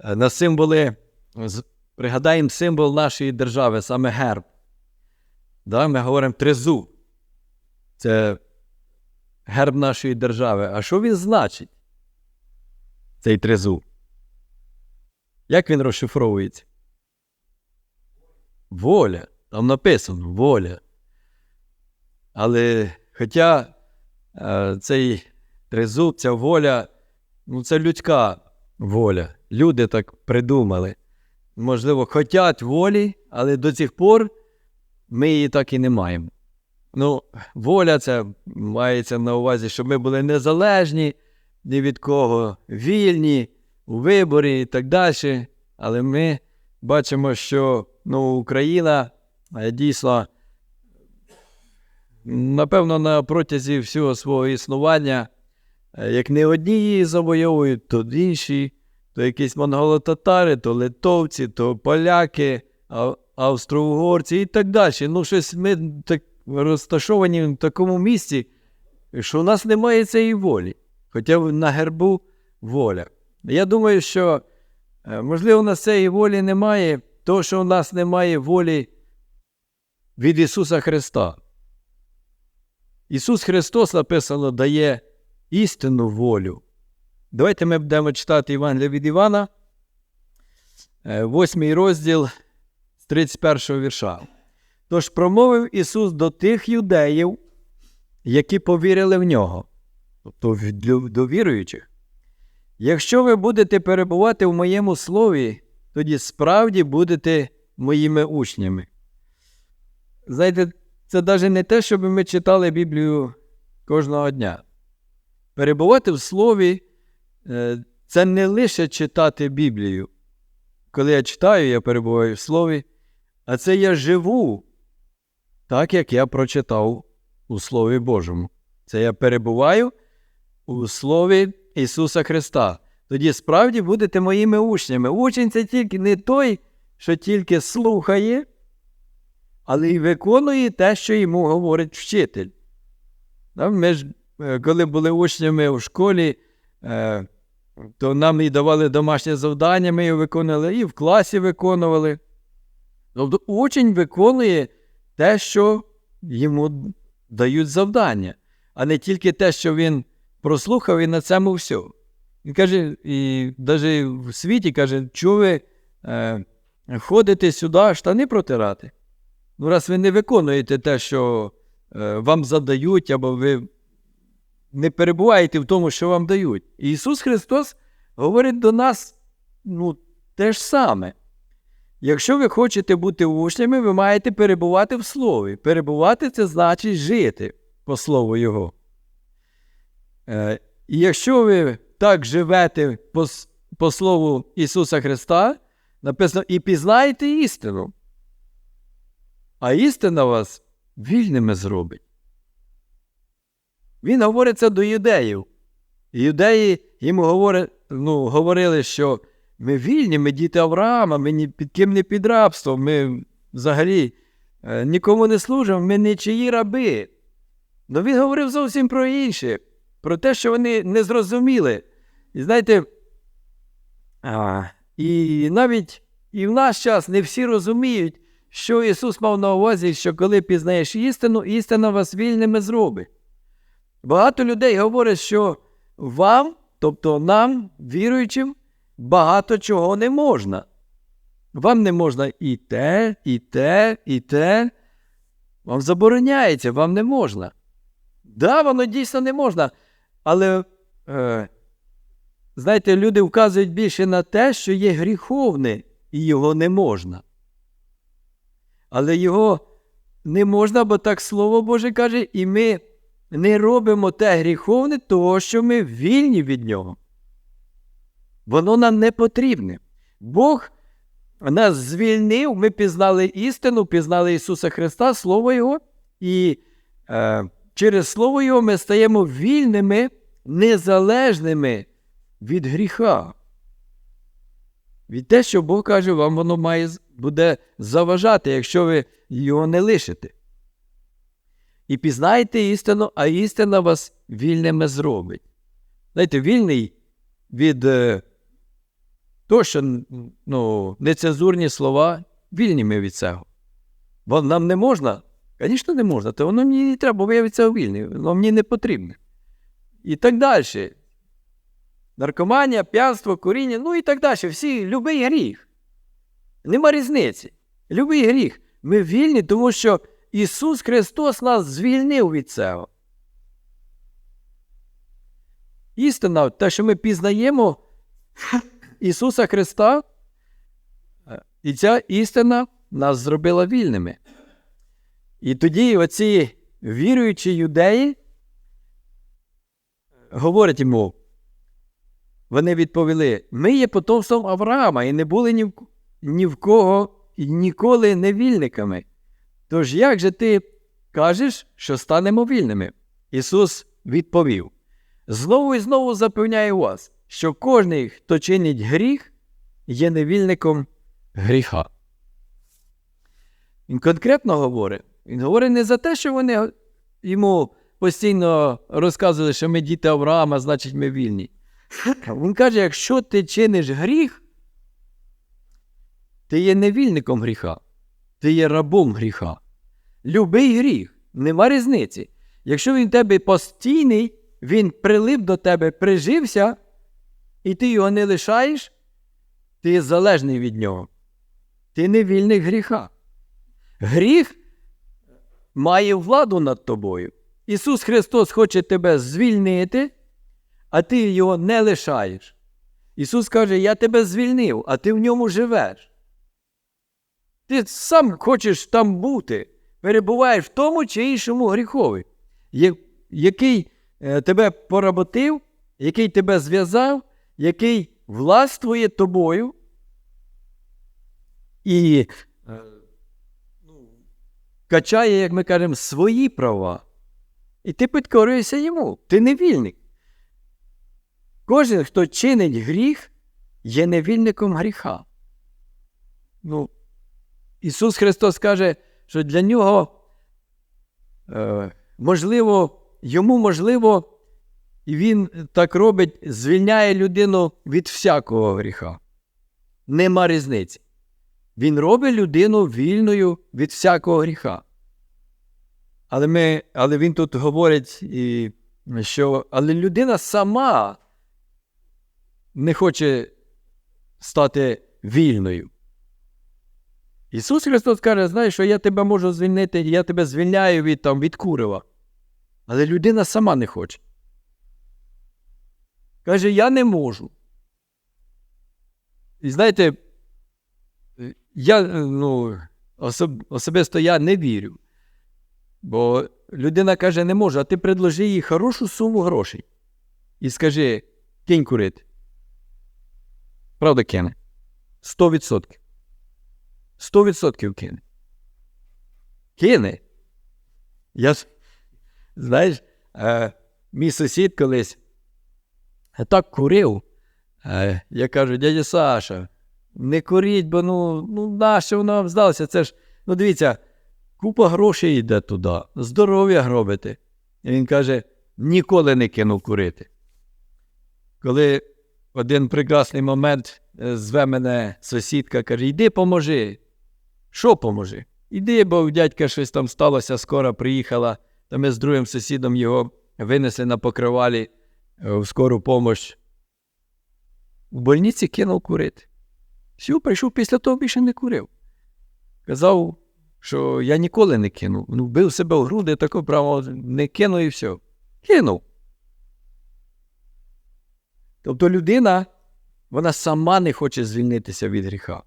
е, на символи, пригадаємо символ нашої держави, саме герб. Да, ми говоримо тризуб. Це герб нашої держави. А що він значить? Цей тризуб? Як він розшифровується? Воля. Там написано воля. Але хоча е, цей тризуб, ця воля, ну це людська воля. Люди так придумали. Можливо, хотять волі, але до цих пор ми її так і не маємо. Ну, воля це мається на увазі, щоб ми були незалежні ні від кого, вільні у виборі і так далі. Але ми бачимо, що ну, Україна дійсно, напевно, на протязі всього свого існування, як не одні її завойовують, то інші, то якісь монголо-татари, то литовці, то поляки, австро-угорці і так далі. Ну, щось ми так розташовані в такому місці, що у нас немає цієї волі. Хоча на гербу воля. Я думаю, що е, можливо, у нас цієї волі немає, тому що у нас немає волі від Ісуса Христа. Ісус Христос написано дає істинну волю. Давайте ми будемо читати Євангелія від Івана, е, восьмий розділ з 31 вірша. Тож промовив Ісус до тих юдеїв, які повірили в нього, тобто до віруючих. Якщо ви будете перебувати в моєму слові, тоді справді будете моїми учнями. Знаєте, це навіть не те, щоб ми читали Біблію кожного дня. Перебувати в слові е, це не лише читати Біблію. Коли я читаю, я перебуваю в слові, а це я живу так, як я прочитав у Слові Божому. Це я перебуваю у Слові Ісуса Христа. Тоді справді будете моїми учнями. Учень це тільки не той, що тільки слухає, але й виконує те, що йому говорить вчитель. Ми ж, е, коли були учнями у школі, е, то нам і давали домашнє завдання, ми його виконували, і в класі виконували. Тобто учень виконує те, що йому дають завдання, а не тільки те, що він прослухав і на цьому все. Він каже, і навіть в світі каже, чого ви е, ходите сюди штани протирати? Ну, раз ви не виконуєте те, що е, вам задають, або ви не перебуваєте в тому, що вам дають. Ісус Христос говорить до нас ну, те ж саме. Якщо ви хочете бути учнями, ви маєте перебувати в Слові. Перебувати це значить жити по Слову Його. Е, і якщо ви так живете по, по Слову Ісуса Христа, написано, і пізнаєте істину. А істина вас вільними зробить. Він говорить це до юдеїв. Юдеї йому говорять, ну, говорили, що ми вільні, ми діти Авраама, ми ні під ким не під рабством, ми взагалі е, нікому не служимо, ми нічиї раби. Ну він говорив зовсім про інше, про те, що вони не зрозуміли. І знаєте, а, і навіть і в наш час не всі розуміють, що Ісус мав на увазі, що коли пізнаєш істину, істина вас вільними зробить. Багато людей говорять, що вам, тобто нам, віруючим, багато чого не можна. Вам не можна і те, і те, і те. Вам забороняється, вам не можна. Да, воно дійсно не можна. Але, е, знаєте, люди вказують більше на те, що є гріховне, і його не можна. Але його не можна, бо так Слово Боже каже, і ми не робимо те гріховне, того, що ми вільні від нього. Воно нам не потрібне. Бог нас звільнив, ми пізнали істину, пізнали Ісуса Христа, Слово Його, і е, через Слово Його ми стаємо вільними, незалежними від гріха. Від те, що Бог каже, вам воно має буде заважати, якщо ви його не лишите. І пізнаєте істину, а істина вас вільними зробить. Знаєте, вільний від е, То, що ну, нецензурні слова, вільні ми від цього. Бо нам не можна, звісно, не можна, то воно мені не треба, бо я від цього вільний, воно мені не потрібне. І так далі. Наркоманія, п'янство, куріння, ну і так далі. Всі, любий гріх. Нема різниці. Любий гріх. Ми вільні, тому що Ісус Христос нас звільнив від цього. Істина, те, що ми пізнаємо Ісуса Христа, і ця істина нас зробила вільними. І тоді оці віруючі юдеї говорять йому, вони відповіли: ми є потомством Авраама і не були ні в, ні в кого ніколи не вільниками. Тож як же ти кажеш, що станемо вільними? Ісус відповів: Знову і знову запевняю вас, що кожний, хто чинить гріх, є невільником гріха. Він конкретно говорить, він говорить не за те, що вони йому постійно розказували, що ми діти Авраама, значить ми вільні. Він каже: якщо ти чиниш гріх, ти є невільником гріха, ти є рабом гріха. Любий гріх, нема різниці. Якщо він в тебе постійний, він прилип до тебе, прижився, і ти його не лишаєш, ти є залежний від нього. Ти не вільник гріха. Гріх має владу над тобою. Ісус Христос хоче тебе звільнити, а ти його не лишаєш. Ісус каже: Я тебе звільнив, а ти в ньому живеш. Ти сам хочеш там бути, перебуваєш в тому чи іншому гріхові, який е, тебе поработив, який тебе зв'язав, який властвує тобою. І е, ну, качає, як ми кажемо, свої права. І ти підкорюєшся йому. Ти не вільник. Кожен, хто чинить гріх, є невільником гріха. Ну, Ісус Христос каже, що для нього е, можливо, йому можливо, і Він так робить, звільняє людину від всякого гріха. Нема різниці. Він робить людину вільною від всякого гріха. Але ми, але він тут говорить, і, що але людина сама не хоче стати вільною. Ісус Христос каже, знаєш, що я тебе можу звільнити, я тебе звільняю від там, від курива. Але людина сама не хоче. Каже, я не можу. І знаєте, я ну, особ, особисто я не вірю. Бо людина каже, не можу, а ти предложи їй хорошу суму грошей. І скажи, кинь курити. Правда, кине? 100%. 100% кине. Кине. Я, знаєш, е, мій сусід колись так курив. Е, я кажу, дядя Саша, не куріть, бо ну, ну нащо воно вам здалося? Це ж, ну дивіться, купа грошей йде туди, здоров'я гробите. І він каже, ніколи не кину курити. Коли один прекрасний момент е, зве мене сусідка, каже, йди поможи. Що поможи? Іди, бо у дядька щось там сталося, скоро приїхала, та ми з другим сусідом його винесли на покривалі е, в скору помощь. В больниці кинув курити. Все, прийшов після того більше не курив. Казав, що я ніколи не кинув. Ну, бив себе в груди, тако право не кинув і все. Кинув. Тобто людина, вона сама не хоче звільнитися від гріха.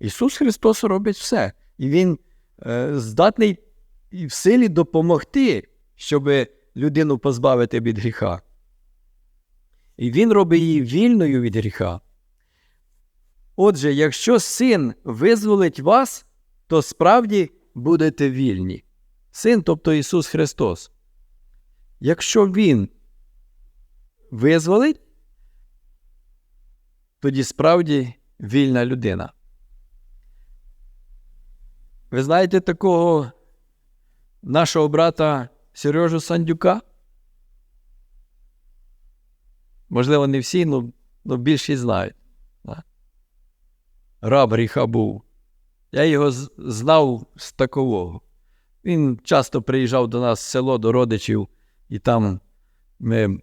Ісус Христос робить все. І Він е, здатний і в силі допомогти, щоб людину позбавити від гріха. І Він робить її вільною від гріха. Отже, якщо син визволить вас, то справді будете вільні. Син, тобто Ісус Христос. Якщо Він визволить, тоді справді вільна людина. Ви знаєте такого нашого брата Сережу Сандюка? Можливо, не всі, але ну, більшість знають. раб гріха був. Я його знав з такового. Він часто приїжджав до нас в село, до родичів, і там ми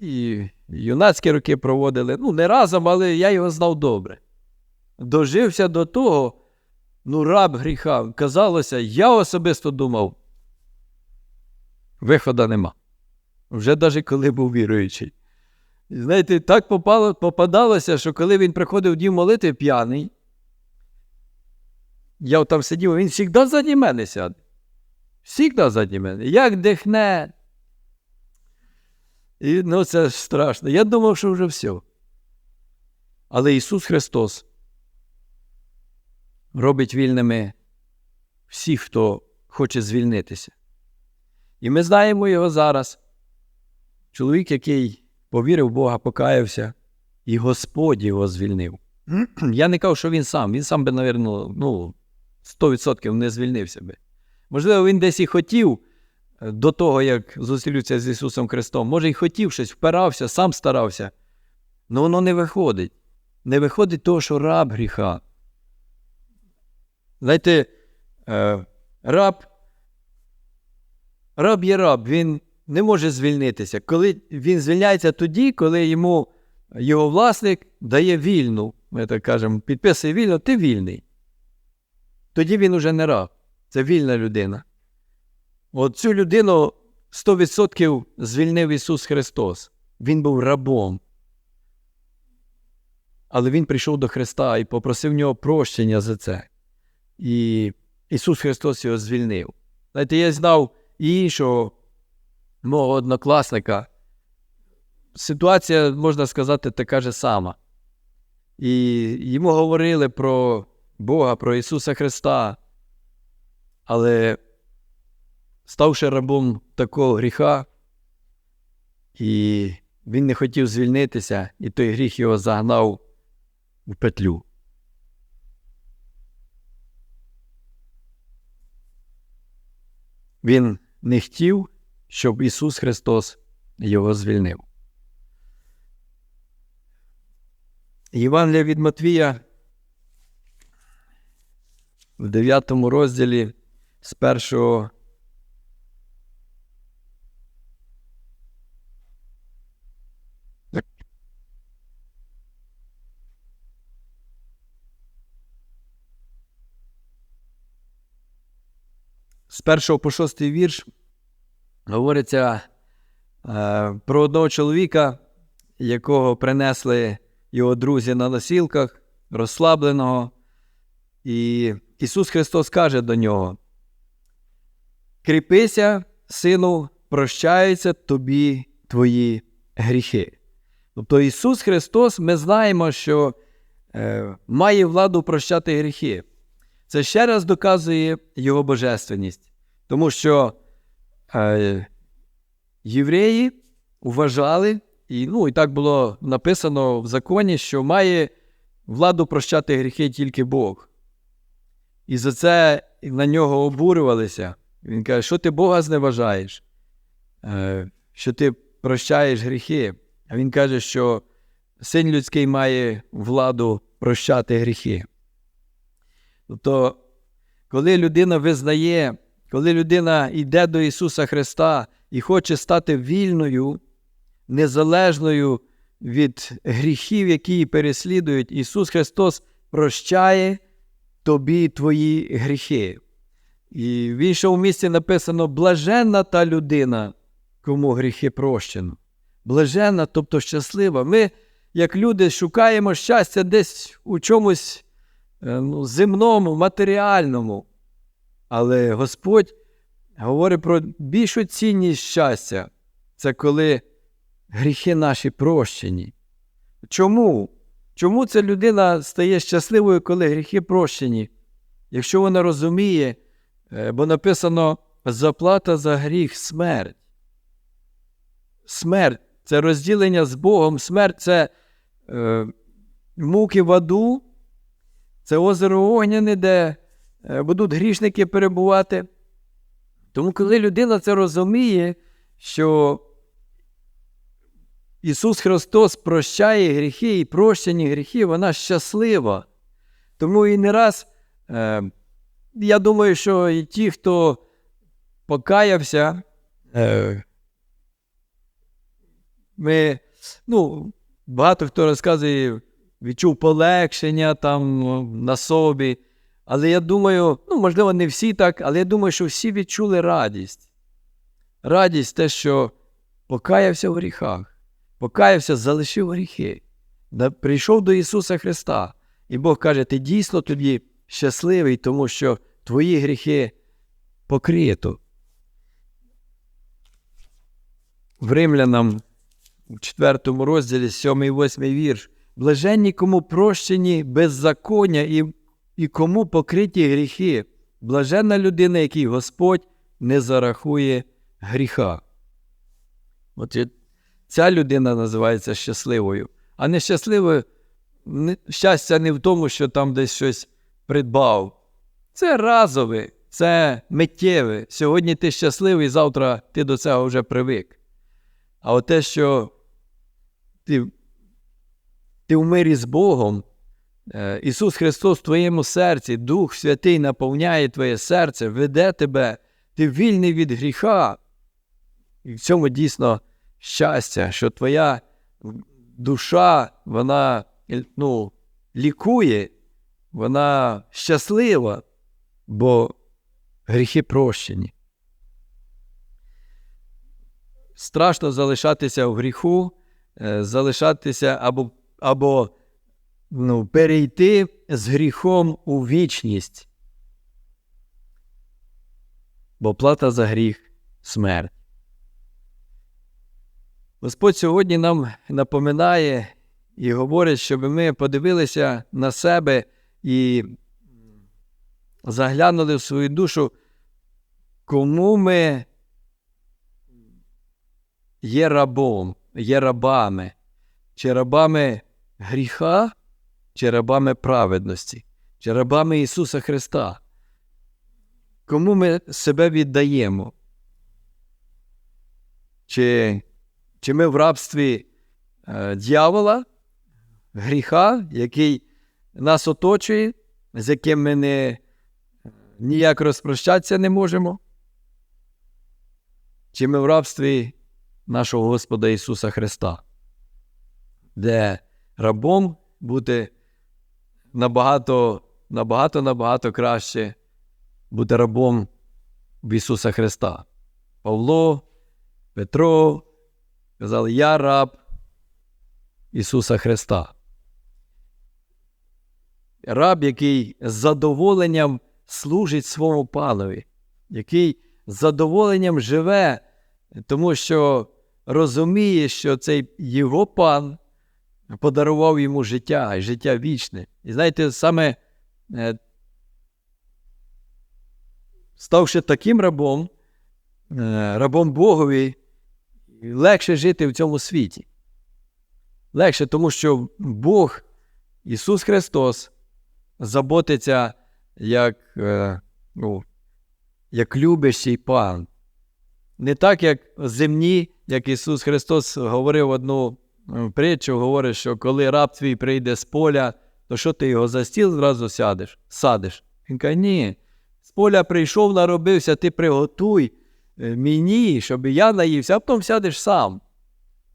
і юнацькі роки проводили. Ну, не разом, але я його знав добре. Дожився до того, ну, раб гріха. Казалося, я особисто думав, виходу нема. Вже навіть коли був віруючий. Знаєте, так попало, попадалося, що коли він приходив дім молити п'яний, я там сидів, він завжди заді мене сяде. Всігда заді мене. Як дихне. І, ну, це страшно. Я думав, що вже все. Але Ісус Христос робить вільними всіх, хто хоче звільнитися. І ми знаємо його зараз. Чоловік, який повірив в Бога, покаявся, і Господь його звільнив. Я не кажу, що він сам. Він сам би, мабуть, ну, 100% не звільнився би. Можливо, він десь і хотів е, до того, як зустрілюся з Ісусом Христом. Може, і хотів щось, впирався, сам старався. Але воно не виходить. Не виходить того, що раб гріха. Знаєте, е, раб, раб є раб, він не може звільнитися. Коли він звільняється тоді, коли йому його власник дає вільну, ми так кажемо, підписує вільно, ти вільний. Тоді він уже не раб, це вільна людина. От цю людину 100% звільнив Ісус Христос. Він був рабом. Але Він прийшов до Христа і попросив в нього прощення за це. І Ісус Христос його звільнив. Знаєте, я знав і іншого мого однокласника. Ситуація, можна сказати, така ж сама. І йому говорили про Бога, про Ісуса Христа. Але ставши рабом такого гріха, і він не хотів звільнитися, і той гріх його загнав в петлю. Він не хотів, щоб Ісус Христос його звільнив. Євангелія від Матвія в 9 розділі з першого з першого по шостий вірш говориться е, про одного чоловіка, якого принесли його друзі на носілках, розслабленого. І Ісус Христос каже до нього: Кріпися, сину, прощаються тобі твої гріхи. Тобто Ісус Христос, ми знаємо, що е, має владу прощати гріхи. Це ще раз доказує Його божественність. Тому що е, євреї вважали, і, ну, і так було написано в законі, що має владу прощати гріхи тільки Бог. І за це на нього обурювалися. Він каже, що ти Бога зневажаєш, е, що ти прощаєш гріхи. А він каже, що син людський має владу прощати гріхи. Тобто, коли людина визнає, коли людина йде до Ісуса Христа і хоче стати вільною, незалежною від гріхів, які її переслідують, Ісус Христос прощає тобі твої гріхи. І в іншому місці написано: блаженна та людина, кому гріхи прощено. Блаженна, тобто щаслива. Ми, як люди, шукаємо щастя десь у чомусь ну, земному, матеріальному. Але Господь говорить про більшу цінність щастя. Це коли гріхи наші прощені. Чому? Чому ця людина стає щасливою, коли гріхи прощені? Якщо вона розуміє, е, бо написано заплата за гріх смерть. Смерть це розділення з Богом, смерть це е, муки в аду, це озеро Огняне, де е, будуть грішники перебувати. Тому, коли людина це розуміє, що Ісус Христос прощає гріхи і прощені гріхи, вона щаслива. Тому і не раз, е, я думаю, що і ті, хто покаявся, е, ми, ну, багато хто розказує, відчув полегшення там на собі. Але я думаю, ну, можливо, не всі так, але я думаю, що всі відчули радість. Радість те, що покаявся в гріхах, покаявся, залишив гріхи, прийшов до Ісуса Христа. І Бог каже, ти дійсно тоді щасливий, тому що твої гріхи покрито. В Римлянам у 4 розділі 7-8 вірш. Блаженні, кому прощені беззаконня і, і кому покриті гріхи. Блаженна людина, якій Господь не зарахує гріха. От ця людина називається щасливою. А нещасливою щастя не в тому, що там десь щось придбав. Це разове, це миттєве. Сьогодні ти щасливий, завтра ти до цього вже привик. А от те, що ти, ти в мирі з Богом, е, Ісус Христос в твоєму серці, Дух Святий наповняє твоє серце, веде тебе, ти вільний від гріха. І в цьому дійсно щастя, що твоя душа, вона ну, лікує, вона щаслива, бо гріхи прощені. Страшно залишатися в гріху, е, залишатися або, або ну, перейти з гріхом у вічність. Бо плата за гріх смерть. Господь сьогодні нам напоминає і говорить, щоб ми подивилися на себе і заглянули в свою душу, кому ми є рабом, є рабами, чи рабами гріха, чи рабами праведності, чи рабами Ісуса Христа. Кому ми себе віддаємо? Чи, чи ми в рабстві е, дьявола, гріха, який нас оточує, з яким ми не, ніяк розпрощатися не можемо? Чи ми в рабстві нашого Господа Ісуса Христа, де рабом бути набагато, набагато, набагато краще бути рабом в Ісуса Христа. Павло, Петро казали, я раб Ісуса Христа. Раб, який з задоволенням служить своєму панові, який з задоволенням живе, тому що розуміє, що цей його пан подарував йому життя і життя вічне. І знаєте, саме е, ставши таким рабом, е, рабом Богові, легше жити в цьому світі. Легше, тому що Бог, Ісус Христос, заботиться як, е, ну, як любящий пан. Не так, як земні, як Ісус Христос говорив одну притчу, говорить, що коли раб твій прийде з поля, то що ти його за стіл зразу сядеш, садиш? Він каже, ні. З поля прийшов, наробився, ти приготуй е, мені, щоб я наївся, а потім сядеш сам.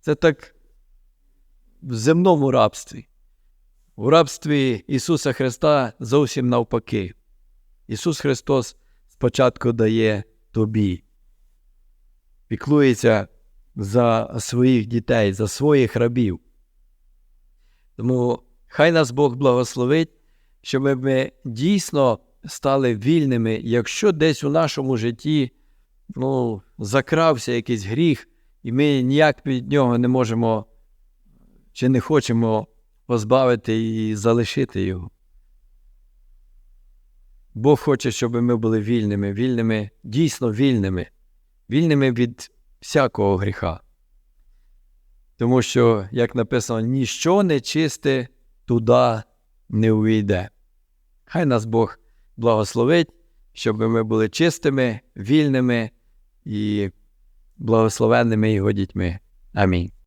Це так в земному рабстві. У рабстві Ісуса Христа зовсім навпаки. Ісус Христос спочатку дає тобі, піклується за своїх дітей, за своїх рабів. Тому хай нас Бог благословить, щоб ми дійсно стали вільними, якщо десь у нашому житті ну, закрався якийсь гріх, і ми ніяк від нього не можемо чи не хочемо позбавити і залишити його. Бог хоче, щоб ми були вільними, вільними, дійсно вільними, вільними від всякого гріха. Тому що, як написано, ніщо нечисте туди не увійде. Хай нас Бог благословить, щоб ми були чистими, вільними і благословенними його дітьми. Амінь.